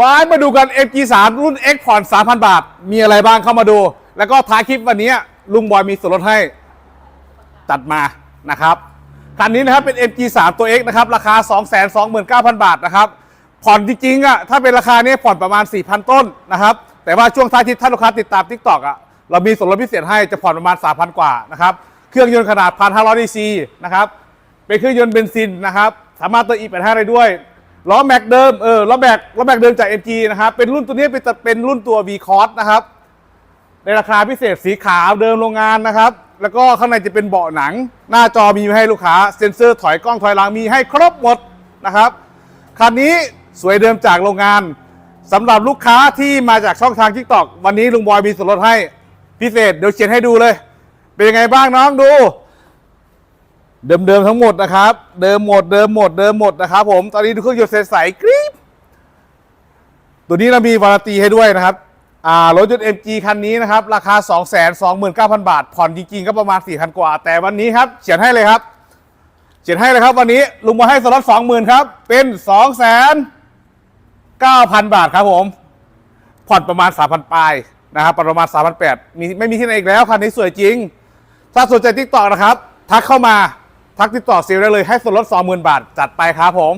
ว้ายมาดูกัน MG3 รุ่น X ผ่อน3,000 บาท มีอะไรบ้างเข้ามาดู แล้วก็ท้ายคลิปวันนี้ลุงบอยมีส่วนลดให้ จัดมานะครับคันนี้นะครับเป็น MG3 ตัว X นะครับราคา 229,000 บาทนะครับผ่อนจริงๆอะถ้าเป็นราคานี้ผ่อนประมาณ 4,000 ต้นนะครับ แต่ว่าช่วงท้ายคลิปถ้าลูกค้าติดตาม TikTok อะเรามีส่วนลดพิเศษให้จะผ่อนประมาณ 3,000 กว่านะครับเครื่องยนต์ขนาด 1,500 cc นะครับเป็นเครื่องยนต์เบนซินนะครับสามารถเติม E85 ได้ด้วย ล้อแม็กเดิมเออล้อแม็กล้อแม็กเดิมจาก MG นะครับเป็นรุ่นตัวนี้เป็นเป็นรุ่นตัว V Cross นะครับ ในราคาพิเศษสีขาวเดิมโรงงานนะครับ แล้วก็ข้างในจะเป็นเบาะหนัง หน้าจอมีให้ลูกค้าเซ็นเซอร์ถอยกล้องถอยหลังมีให้ครบหมดนะครับคันนี้สวยเดิมจากโรงงานสำหรับลูกค้าที่มาจากช่องทาง TikTok วันนี้ลุงบอยมีส่วนลดให้พิเศษเดี๋ยวเขียนให้ดูเลย เป็นยังไงบ้างน้องดู เดิมๆทั้งหมดนะครับ เดิมหมดเดิมหมดเดิมหมดนะครับ ผมตอนนี้ดูเครื่องยนต์ใสๆกรี๊บตัวนี้เรามีวารันตีให้ด้วยนะครับอ่ารถยนต์ MG คันนี้นะครับ ราคา 229,000 บาท ผ่อนจริงๆ ก็ประมาณ 4,000 กว่า แต่วันนี้ครับเขียนให้เลยครับเขียนให้เลยครับวันนี้ลุงมาให้สล็อต20,000 ครับ เป็น 2,900,000บาทครับผม ผ่อนประมาณ 3,000 ปลายนะครับ ประมาณ 3,800มีไม่มีที่ไหนอีกแล้วคันนี้สวยจริง ถ้าสนใจทิกตอกนะครับ ทักเข้ามา ทักติดต่อซิลได้เลยให้ส่วนลด20,000 บาท จัดไปครับผม